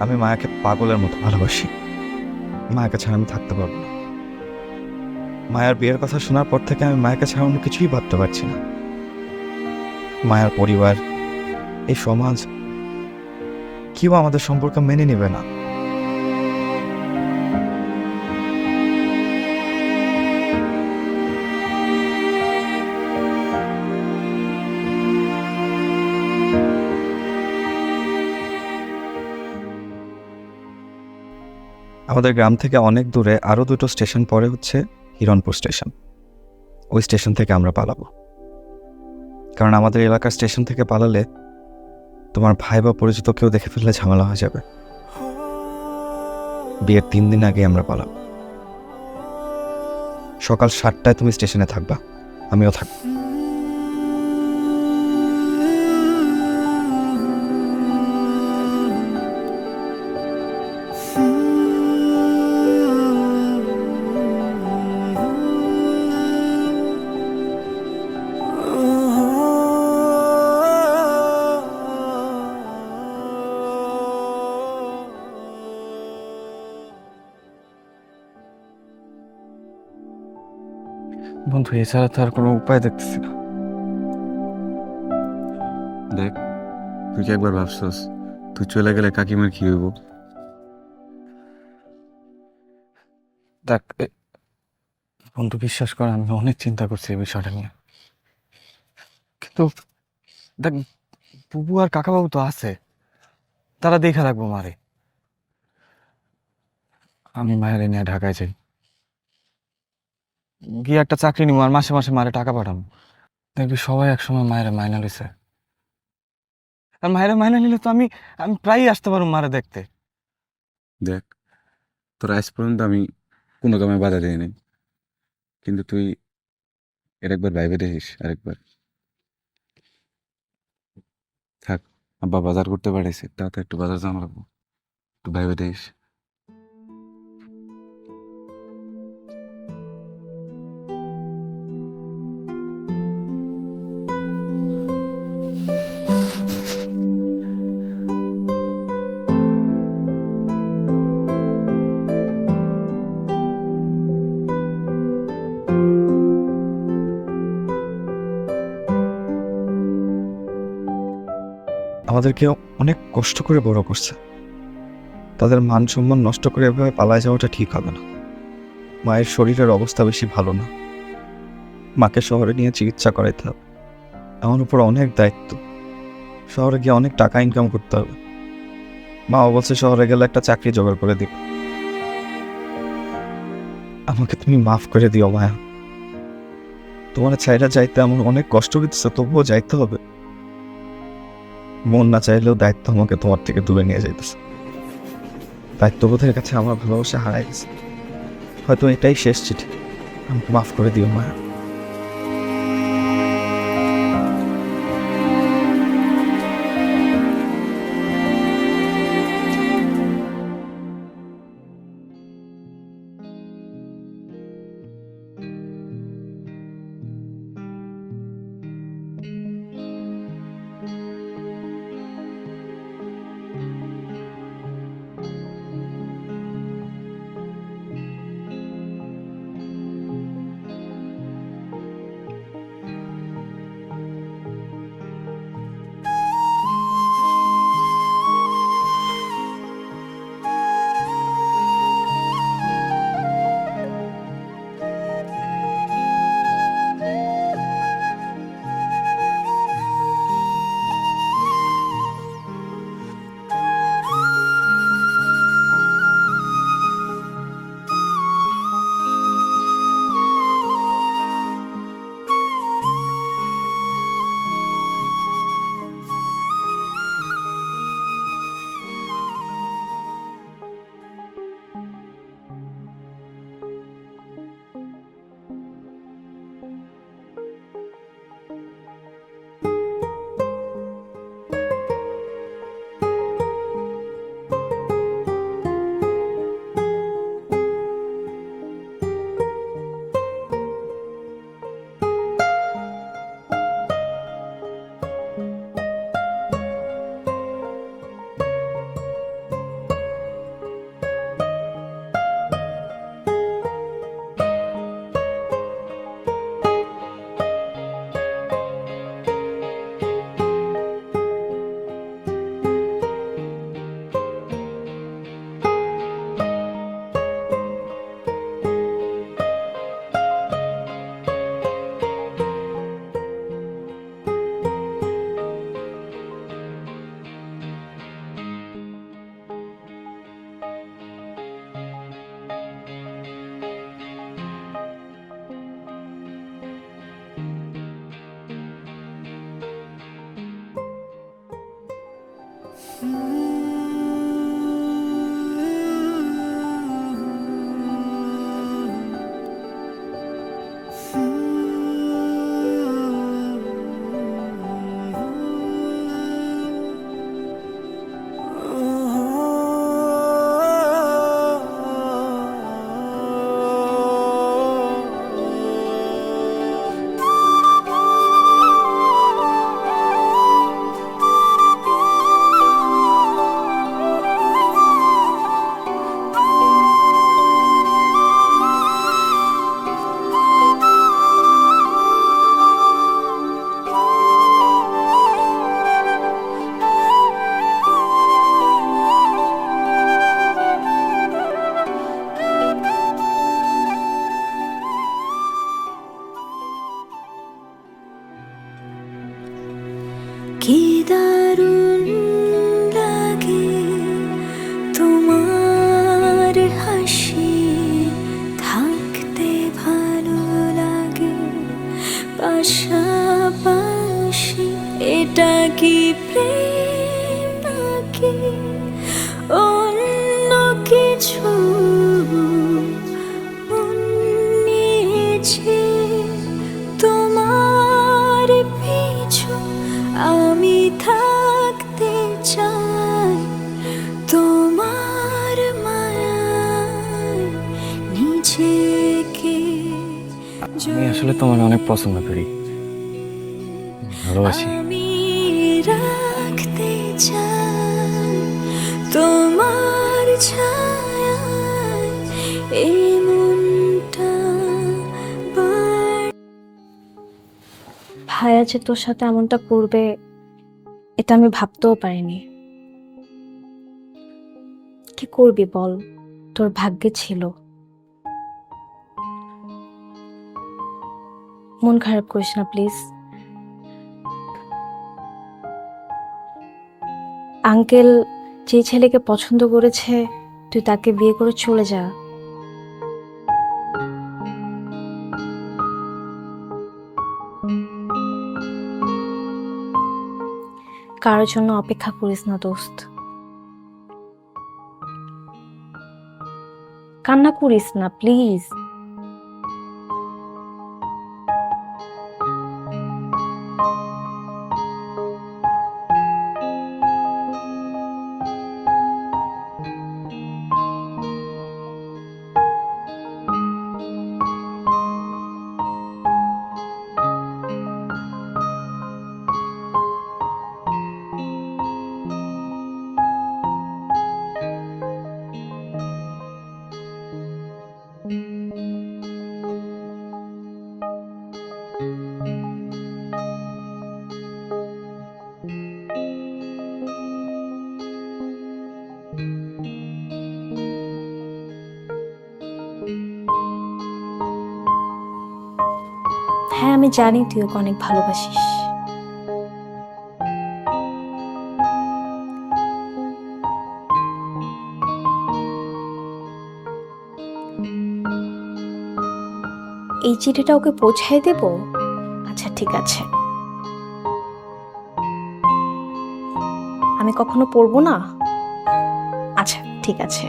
আমি মায়াকে পাগলের মতো ভালোবাসি। মায়াকে ছাড়া আমি থাকতে পারব না। মায়ার বিয়ের কথা শোনার পর থেকে আমি মায়াকে ছাড়া অন্য কিছুই ভাবতে পারছি না। মায়ার পরিবার, এই সমাজ, কেউ আমাদের সম্পর্কে মেনে নেবে না। আমাদের গ্রাম থেকে অনেক দূরে আরও দুটো স্টেশন পরে হচ্ছে হিরণপুর স্টেশন। ওই স্টেশন থেকে আমরা পালাবো। কারণ আমাদের এলাকার স্টেশন থেকে পালালে তোমার ভাই বা পরিচিত কেউ দেখে ফেললে ঝামেলা হয়ে যাবে। বিয়ের তিন দিন আগে আমরা পালাবো। সকাল সাতটায় তুমি স্টেশনে থাকবা, আমিও থাকব। বন্ধু এছাড়া তো আর কোনো উপায় দেখতেছি না। দেখ তুই কি একবার ভাবছস তুই চলে গেলে কাকিমার কি হইব? দেখ বন্ধু বিশ্বাস কর আমি অনেক চিন্তা করছি এই বিষয়টা নিয়ে। কিন্তু দেখ বুবু আর কাকাবাবু তো আছে। তারা দেখে রাখব মারে। আমি মায়ের নিয়ে ঢাকায় যাই। গিয়ে একটা চাকরি নিবো আর মাসে মাসে মারে টাকা পাঠাবো। দেখবি সবাই একসময় মায়ের মাইনা লিছে আর মায়ের মাইনা নিলে তো আমি আমি প্রায়ই আসতে পারব মারে দেখতে। দেখ, তোর আজ পর্যন্ত আমি কোনো কামে বাধা দিই নাই। কিন্তু তুই এর একবার ভাইবে দেখিস, আরেকবার। থাক, আব্বা বাজার করতে পারিস তাতে একটু বাজার জানা লাগবো একটু ভাইবে দেখিস। আমাদেরকে অনেক কষ্ট করে বড় করছে। তাদের মান সম্মান নষ্ট করে এভাবে পালায় যাওয়াটা ঠিক হবে না। মায়ের শরীরের অবস্থা বেশি ভালো না। মাকে শহরে নিয়ে চিকিৎসা করাইতে হবে। আমার উপর অনেক দায়িত্ব। শহরে গিয়ে অনেক টাকা ইনকাম করতে হবে। মা অবশ্যই শহরে গেলে একটা চাকরি জোগাড় করে দিবে। আমাকে তুমি মাফ করে দিও মায়া। তোমার চাইরা যাইতে আমার অনেক কষ্ট হইতেছে, তবুও যাইতে হবে। মন না চাইলেও দায়িত্ব আমাকে তোমার থেকে দূরে নিয়ে যাইতেছে। দায়িত্ববোধের কাছে আমার ভালোবাসা হারাই গেছে। হয়তো এটাই শেষ চিঠি। আমাকে মাফ করে দিও মায়া এটা কি প্রেম নাকি অন্য কিছু নিয়েছি। তোমার পিছু আমি থাকতে চাই, তোমার মায়ায় নিজেকে আমি আসলে তোমার অনেক পছন্দ করি। ভালোবাসি। যে তোর সাথে এমনটা করবে, এটা আমি ভাবতেও পারিনি। কি করবি বল, তোর ভাগ্যে ছিল। মন খারাপ করিস না, প্লিজ। আঙ্কেল যে ছেলেকে পছন্দ করেছে, তুই তাকে বিয়ে করে চলে যা। কারোর জন্য অপেক্ষা করিস না দোস্ত। কান্না করিস না প্লিজ। আমি জানি তুই ওকে অনেক ভালোবাসিস। এই চিঠিটা ওকে পৌঁছাই দেব? আচ্ছা ঠিক আছে। আমি কখনো পড়ব না? আচ্ছা ঠিক আছে।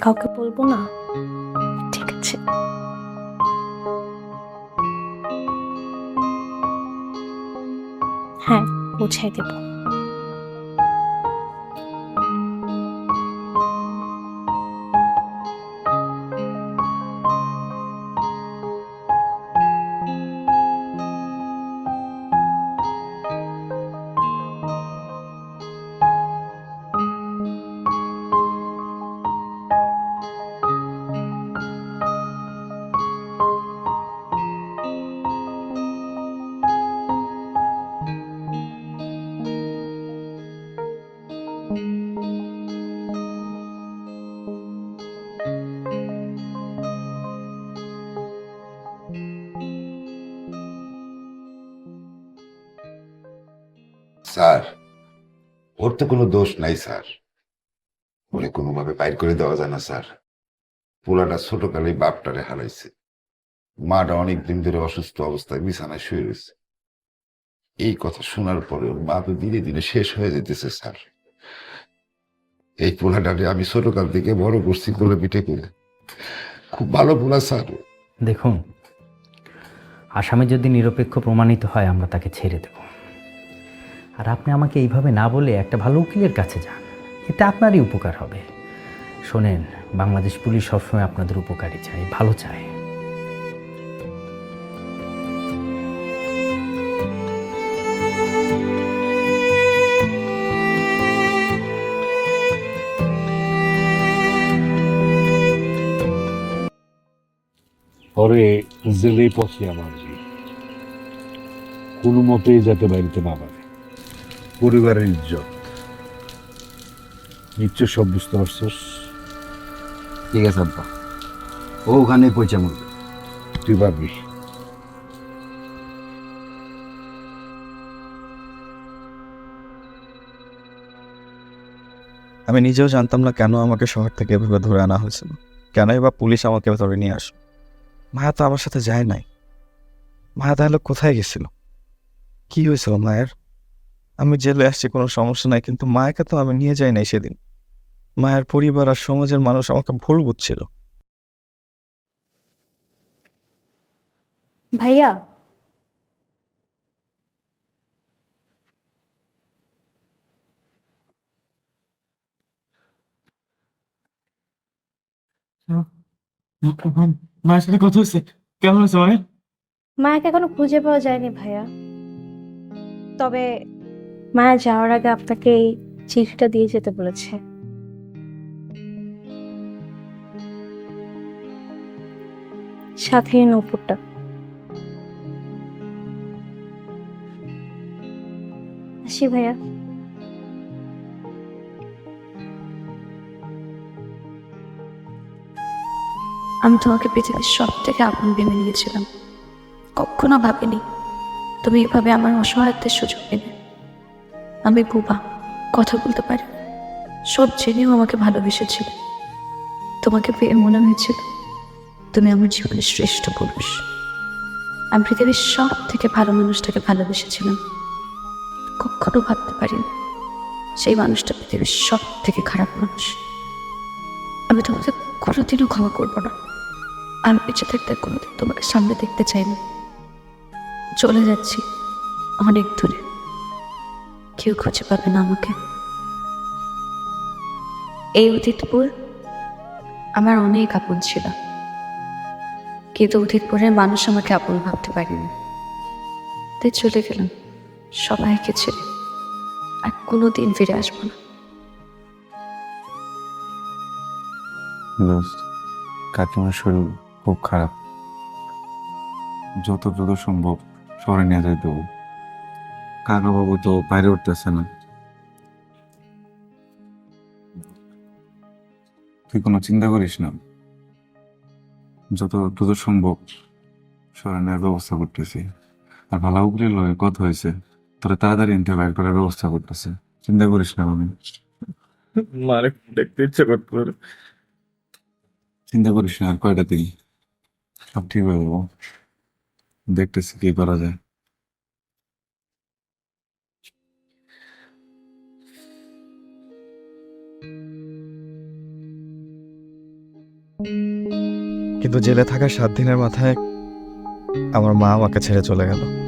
কাউকে বলব না? পৌঁছাই দেব। স্যার, ওর তো কোনো দোষ নাই, স্যার। ওরে কোনোভাবে বাইর করে দেওয়া যায় না, স্যার। পোলাটা ছোটকালে বাপটারে হারাইছে। মাটা অনেক দিন ধরে অসুস্থ অবস্থায় বিছানায় শুয়ে রয়েছে। এই কথা শোনার পরে ওর মা তো দিনে দিনে শেষ হয়ে যেতেছে, স্যার। এই পোলাটারে আমি ছোটকাল থেকে বড় করছি কোলে পিঠে করে। খুব ভালো পোলা, স্যার। দেখুন, আসামে যদি নিরপেক্ষ প্রমাণিত হয়, আমরা তাকে ছেড়ে দেব। আর আপনি আমাকে এইভাবে না বলে একটা ভালো উকিলের কাছে যান। এতে আপনারই উপকার হবে। শোনেন, বাংলাদেশ পুলিশ সবসময় আপনাদের উপকারী চায়, ভালো চায়। পরে জেলেই পচিয়া মারবি কোনো মতেই যাতে বাড়িতে না পারে পরিবারের ইজ্জত। নিশ্চয় সব বুঝতে পারছস? ঠিক আছে আব্বা। ও ওখানে পৌঁছা মরবে। তুই পারবি। আমি নিজেও জানতাম না কেন আমাকে শহর থেকে এভাবে ধরে আনা হয়েছিল। কেনই বা পুলিশ আমাকে ধরে নিয়ে আসলো? মায়া তো আমার সাথে যায় নাই। মায়া তাহলে কোথায় গেছিল? কি হয়েছিল মায়ের? আমি জেলে আসছি কোনো সমস্যা নাই কিন্তু মায়াকে তো আমি নিয়ে যাই নাই সেদিন। মায়ের পরিবার আর সমাজের মানুষ আমাকে ভুল বুঝছিল। ভাইয়া। মায়ের সাথে কথা হচ্ছে কেমন আছে মায়ের মায়াকে এখনও খুঁজে পাওয়া যায়নি ভাইয়া। তবে মায়া যাওয়ার আগে আপনাকে এই চিঠিটা দিয়ে যেতে বলেছে। সাথে নৌপুরটা আসি ভাইয়া। আমি তোমাকে পৃথিবীর সব থেকে আপন ভেবে নিয়েছিলাম। কখনো ভাবিনি তুমি এভাবে আমার অসহায়ত্বের সুযোগ নেবে আমি বুবা, কথা বলতে পারি। সব জেনেও আমাকে ভালোবেসেছিল। তোমাকে পেয়ে মনে হয়েছিল তুমি আমার জীবনের শ্রেষ্ঠ পুরুষ। আমি পৃথিবীর সব থেকে ভালো মানুষটাকে ভালোবেসেছিলাম। কখনো ভাবতে পারিনি সেই মানুষটা পৃথিবীর সব থেকে খারাপ মানুষ। আমি তোমাকে কোনোদিনও ক্ষমা করব না। আমি বেঁচে থাকতে কোনোদিন তোমাকে সামনে দেখতে চাই না চলে যাচ্ছি অনেক দূরে। কেউ খুঁজে পাবে না আমাকে। এই অতীতপুর আমার অনেক আপন ছিল। কিন্তু অতীতপুরের মানুষ আমাকে আপন ভাবতে পারেনি। তাই চলে গেলাম সবাইকে ছেড়ে। আর কোনো দিন ফিরে আসব না। কাকিমার শরীর খুব খারাপ। যত দ্রুত সম্ভব শহরে নিয়ে যাই দেবো কাকা বাবু তো বাইরে উঠতেছে না। তুই কোনো চিন্তা করিস না। যত দ্রুত সম্ভব নেওয়ার ব্যবস্থা করতেছি। আর ভালো উকিলের লগে কথা হয়েছে তোরা তাড়াতাড়ি ইন্টারভিউ বাইর করার ব্যবস্থা করতেছে। চিন্তা করিস না আমি মারে দেখতে ইচ্ছে করতে চিন্তা করিস না আর কয়টা দিন? সব ঠিক হয়ে যাব। দেখতেছি কি করা যায়। কিন্তু জেলে থাকার সাত দিনের মাথায় আমার মা আমাকে ছেড়ে চলে গেল।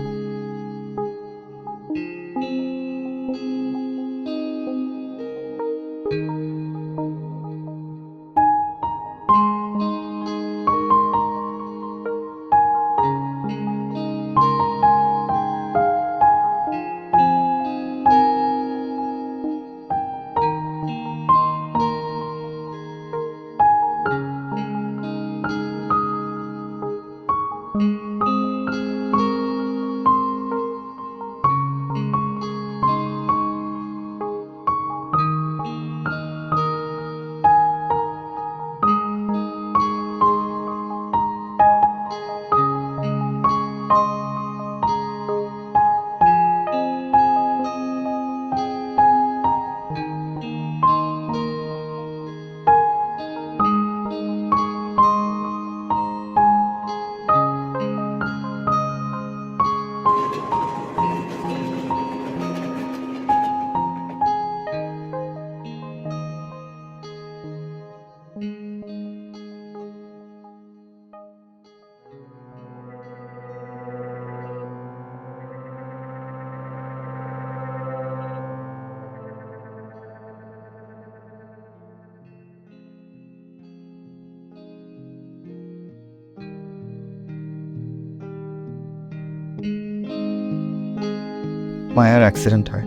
মায়ের অ্যাক্সিডেন্ট হয়।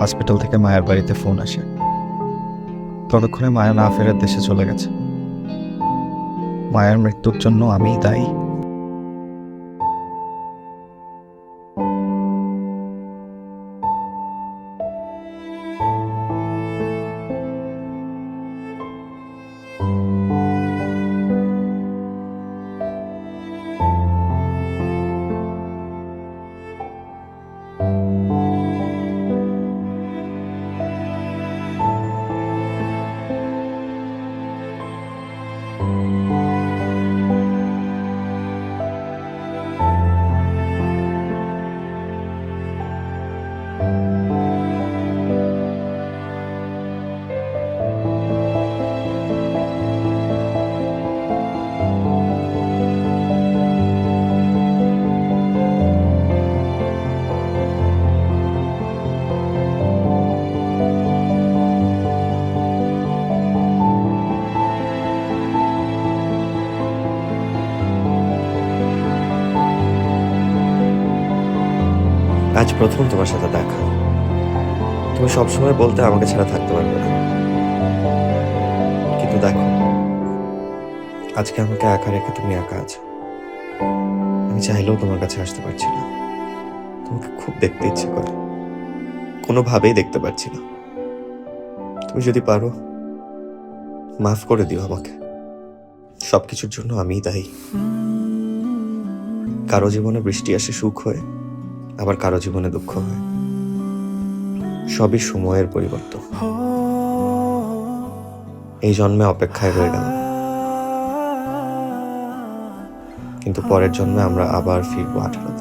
হসপিটাল থেকে মায়ের বাড়িতে ফোন আসে। ততক্ষণে মায়া না ফেরার দেশে চলে গেছে। মায়ের মৃত্যুর জন্য আমিই দায়ী। প্রথম তোমার সাথে দেখা। তুমি সবসময় বলতে আমাকে ছাড়া থাকতে পারবে না। কিন্তু দেখো, আজকে আমাকে একা রেখে তুমি একা আছো। আমি চাইলেও তোমার কাছে আসতে পারছি না। তোমাকে খুব দেখতে ইচ্ছে করে। কোনোভাবেই দেখতে পারছি না। তুমি যদি পারো, মাফ করে দিও আমাকে। সবকিছুর জন্য আমিই দায়ী। কারও জীবনে বৃষ্টি আসে সুখ হয়ে আবার কারও জীবনে দুঃখ হয়। সবই সময়ের পরিবর্তন। এই জন্মে অপেক্ষায় রয়ে গেল কিন্তু পরের জন্মে আমরা আবার ফিরবো আঠারোতে